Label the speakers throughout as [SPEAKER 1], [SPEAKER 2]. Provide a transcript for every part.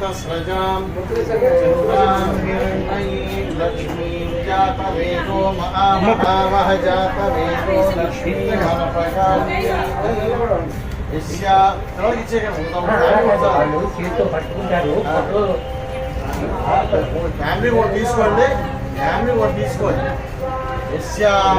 [SPEAKER 1] సహస్రజాం చంద్రాం హిరణ్మయీం లక్ష్మీం జాతవేదో మహామహావహ జాతవేదో లక్ష్మీమనపగామి యస్యా తర్వాత ఇచ్చేయగలం
[SPEAKER 2] వాళ్ళు చేతితో పట్టుకుంటారు ఫోటో
[SPEAKER 1] ఫ్యామిలీ కూడా తీసుకోండి ఫ్యామిలీ కూడా తీసుకోండి యస్యాం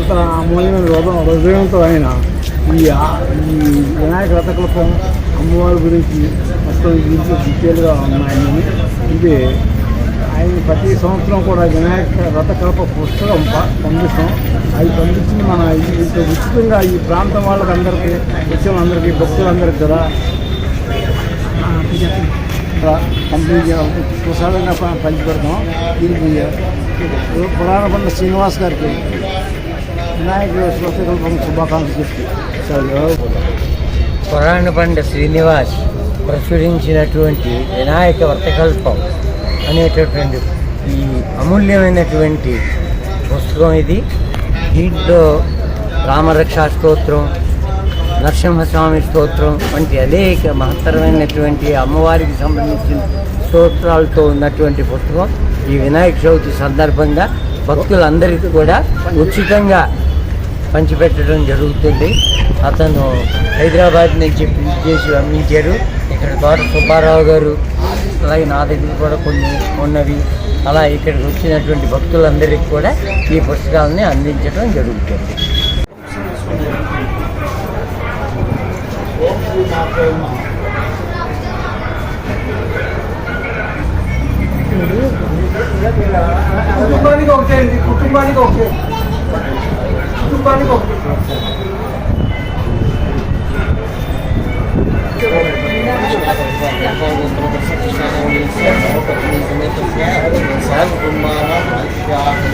[SPEAKER 3] అంత అమూల్యమైన హృదయం హృదయంతో ఆయన ఈ ఆ- ఈ వినాయక రథకల్పం అమ్మవారి గురించి మొత్తం దీంట్లో డీటెయిల్గా ఉన్నాయని ఇది ఆయన ప్రతి సంవత్సరం కూడా వినాయక రథకల్ప పుస్తకం ప- పంపిస్తాం అవి పంపించింది మన ఈ- ఇంత ఉచితంగా ఈ ప్రాంతం వాళ్ళకి అందరికీ వచ్చిన అందరికీ భక్తులందరికీ కూడా పంపిణీ ప్రసాదంగా ప- పంచిపెడతాం దీనికి పురాణ పండ శ్రీనివాస్ గారికి
[SPEAKER 2] పురాణ పండ శ్రీనివాస్ ప్రచురించినటువంటి వినాయక వ్రతకల్పం అనేటటువంటి ఈ అమూల్యమైనటువంటి పుస్తకం ఇది. దీంట్లో రామరక్షా స్తోత్రం నరసింహస్వామి స్తోత్రం వంటి అనేక మహత్తరమైనటువంటి అమ్మవారికి సంబంధించిన స్తోత్రాలతో ఉన్నటువంటి పుస్తకం. ఈ వినాయక చవితి సందర్భంగా భక్తులందరికీ కూడా ఉచితంగా పంచిపెట్టడం జరుగుతుంది. అతను హైదరాబాద్ నుంచి పిలిచి చేసి పంపించారు ఇక్కడ తోట సుబ్బారావు గారు అలాగే నా దగ్గర కూడా కొన్ని ఉన్నవి. అలా ఇక్కడికి వచ్చినటువంటి భక్తులందరికీ కూడా ఈ పుస్తకాలని అందించడం జరుగుతుంది.
[SPEAKER 3] కుటుంబానికి ఒకటే కుటుంబానికి ఒకటే पानी को Sağ olun.